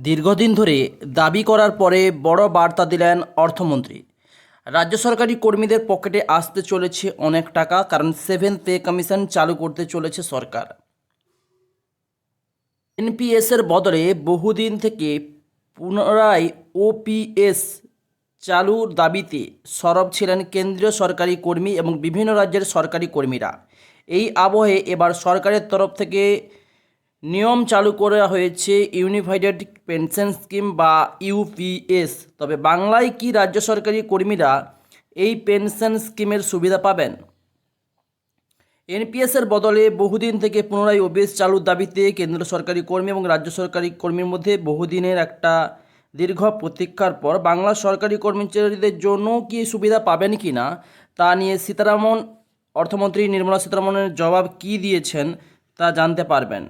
দীর্ঘদিন ধরে দাবি করার পরে বড় বার্তা দিলেন অর্থমন্ত্রী। রাজ্য সরকারি কর্মীদের পকেটে আসতে চলেছে অনেক টাকা, কারণ সেভেন পে কমিশন চালু করতে চলেছে সরকার। এনপিএসের বদলে বহুদিন থেকে পুনরায় ওপিএস চালুর দাবিতে সরব ছিলেন কেন্দ্রীয় সরকারি কর্মী এবং বিভিন্ন রাজ্যের সরকারি কর্মীরা। এই আবহে এবার সরকারের তরফ থেকে নিয়ম চালু করা হয়েছে ইউনিফাইডেড পেনশন স্কিম বা ইউপিএস। তবে বাংলায় কি রাজ্য সরকারি কর্মীরা এই পেনশন স্কিমের সুবিধা পাবেন? এনপিএসের বদলে বহুদিন থেকে পুনরায় ওবিএস চালুর দাবিতে কেন্দ্র সরকারি কর্মী এবং রাজ্য সরকারি কর্মীর মধ্যে বহুদিনের একটা দীর্ঘ প্রতীক্ষার পর বাংলা সরকারি কর্মচারীদের জন্য কি সুবিধা পাবেন কি না, তা নিয়ে সীতারামন অর্থমন্ত্রী নির্মলা সীতারামনের জবাব কি দিয়েছেন তা জানতে পারবেন।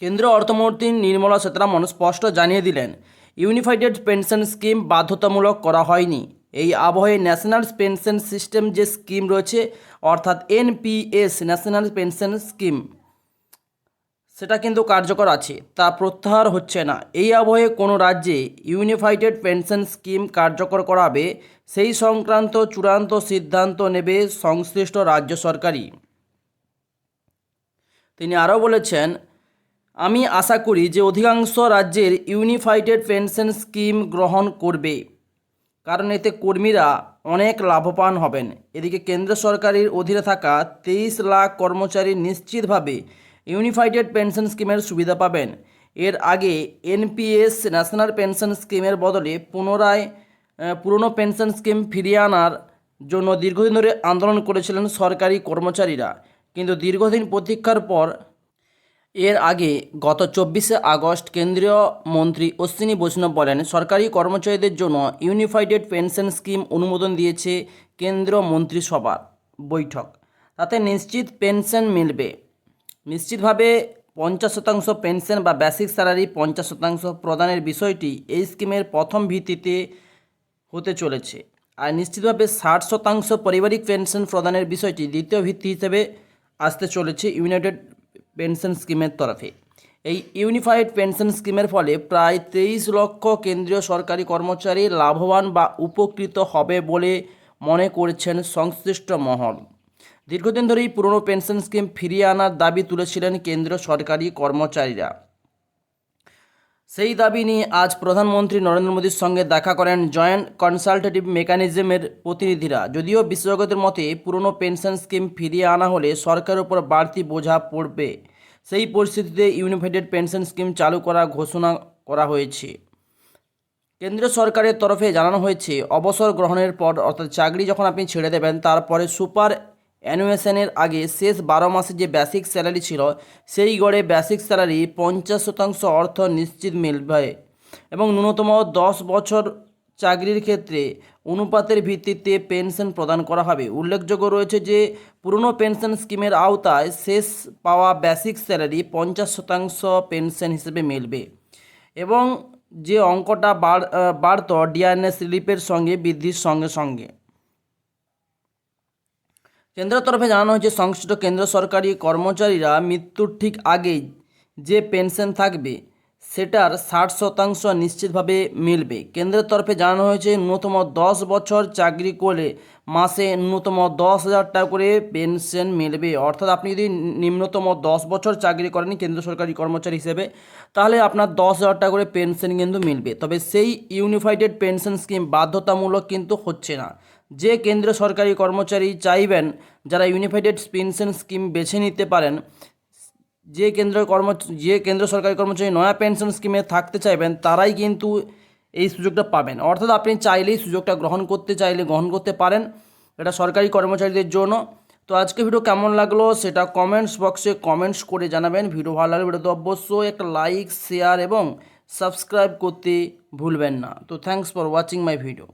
কেন্দ্রীয় অর্থমন্ত্রী নির্মলা সীতারামন স্পষ্ট জানিয়ে দিলেন, ইউনিফাইডেড পেনশন স্কিম বাধ্যতামূলক করা হয়নি। এই আবহে ন্যাশনাল পেনশন সিস্টেম যে স্কিম রয়েছে, অর্থাৎ এনপিএস, ন্যাশনাল পেনশন স্কিম, সেটা কিন্তু কার্যকর আছে, তা প্রত্যাহার হচ্ছে না। এই আবহে কোনো রাজ্যে ইউনিফাইডেড পেনশন স্কিম কার্যকর করাবে, সেই সংক্রান্ত চূড়ান্ত সিদ্ধান্ত নেবে সংশ্লিষ্ট রাজ্য সরকারই। তিনি আরও বলেছেন আমি আশা করি যে অধিকাংশ রাজ্যের ইউনিফাইডেড পেনশন স্কিম গ্রহণ করবে, কারণ এতে কর্মীরা অনেক লাভবান হবেন। এদিকে কেন্দ্র সরকারের অধীনে থাকা তেইশ লাখ কর্মচারী নিশ্চিতভাবে ইউনিফাইডেড পেনশন স্কিমের সুবিধা পাবেন। এর আগে এনপিএস ন্যাশনাল পেনশন স্কিমের বদলে পুনরায় পুরনো পেনশন স্কিম ফিরিয়ে আনার জন্য দীর্ঘদিন ধরে আন্দোলন করেছিলেন সরকারি কর্মচারীরা। কিন্তু দীর্ঘদিন প্রতীক্ষার পর এর আগে গত চব্বিশে আগস্ট কেন্দ্রীয় মন্ত্রী অশ্বিনী বৈষ্ণব বলেন, সরকারি কর্মচারীদের জন্য ইউনিফাইডেড পেনশন স্কিম অনুমোদন দিয়েছে কেন্দ্রীয় মন্ত্রিসভার বৈঠক। তাতে নিশ্চিত পেনশন মিলবে। নিশ্চিতভাবে পঞ্চাশ শতাংশ পেনশন বা বেসিক স্যালারি পঞ্চাশ শতাংশ প্রদানের বিষয়টি এই স্কিমের প্রথম ভিত্তিতে হতে চলেছে। আর নিশ্চিতভাবে ষাট শতাংশ পারিবারিক পেনশন প্রদানের বিষয়টি দ্বিতীয় ভিত্তি হিসেবে আসতে চলেছে ইউনাইটেড পেনশন স্কিমের তরফে। এই ইউনিফাইড পেনশন স্কিমের ফলে প্রায় তেইশ লক্ষ কেন্দ্রীয় সরকারি কর্মচারী লাভবান বা উপকৃত হবে বলে মনে করছেন সংশ্লিষ্ট মহল। দীর্ঘদিন ধরেই পুরনো পেনশন স্কিম ফিরিয়ে আনার দাবি তুলেছিলেন কেন্দ্রীয় সরকারি কর্মচারীরা। সেই দাবি নিয়ে আজ প্রধানমন্ত্রী নরেন্দ্র মোদীর সঙ্গে দেখা করেন জয়েন্ট কনসালটেটিভ মেকানিজমের প্রতিনিধিরা। যদিও বিশেষজ্ঞদের মতে, পুরনো পেনশন স্কিম ফিরিয়ে আনা হলে সরকারের উপর বাড়তি বোঝা পড়বে। সেই পরিস্থিতিতে ইউনিফাইডেড পেনশন স্কিম চালু করার ঘোষণা করা হয়েছে। কেন্দ্রীয় সরকারের তরফে জানানো হয়েছে, অবসর গ্রহণের পর অর্থাৎ চাকরি যখন আপনি ছেড়ে দেবেন, তারপরে সুপার অ্যানুয়েশনের আগে শেষ বারো মাসে যে বেসিক স্যালারি ছিল, সেই গড়ে বেসিক স্যালারি পঞ্চাশ শতাংশ অর্থ নিশ্চিত মিলবে এবং ন্যূনতম দশ বছর চাকরির ক্ষেত্রে অনুপাতের ভিত্তিতে পেনশন প্রদান করা হবে। উল্লেখযোগ্য রয়েছে যে, পুরনো পেনশন স্কিমের আওতায় শেষ পাওয়া বেসিক স্যালারি পঞ্চাশ শতাংশ পেনশন হিসেবে মিলবে এবং যে অঙ্কটা বাড় বাড়ত ডিআরএস রিলিফের সঙ্গে, বৃদ্ধির সঙ্গে সঙ্গে। কেন্দ্রের তরফে জানানো হয়েছে, সংশ্লিষ্ট কেন্দ্র সরকারি কর্মচারীরা মৃত্যুর ঠিক আগেই যে পেনশন থাকবে সেটার ষাট শতাংশ নিশ্চিতভাবে মিলবে। কেন্দ্রের তরফে জানানো হয়েছে, ন্যূনতম দশ বছর চাকরি করলে মাসে ন্যূনতম দশ হাজার টাকা করে পেনশন মিলবে। অর্থাৎ আপনি যদি নিম্নতম দশ বছর চাকরি করেন কেন্দ্র সরকারি কর্মচারী হিসেবে, তাহলে আপনার দশ হাজার টাকা করে পেনশন কিন্তু মিলবে। তবে সেই ইউনিফাইডেড পেনশন স্কিম বাধ্যতামূলক কিন্তু হচ্ছে না। যে কেন্দ্র সরকারি কর্মচারী চাইবেন, যারা ইউনিফাইডেড পেনশন স্কিম বেছে নিতে পারেন যে কেন্দ্র কর্ম, যে কেন্দ্র সরকারি কর্মচারী নয়া পেনশন স্কিমে থাকতে চাইবেন, তারাই কিন্তু এই সুযোগটা পাবেন। অর্থাৎ আপনি চাইলেই সুযোগটা গ্রহণ করতে চাইলে গ্রহণ করতে পারেন। এটা সরকারি কর্মচারীদের জন্য। তো আজকে ভিডিও কেমন লাগল সেটা কমেন্টস বক্সে কমেন্টস করে জানাবেন। ভিডিও ভালো লাগলে ভিডিওতে অবশ্যই একটা লাইক শেয়ার এবং সাবস্ক্রাইব করতে ভুলবেন না। তো thanks for watching my video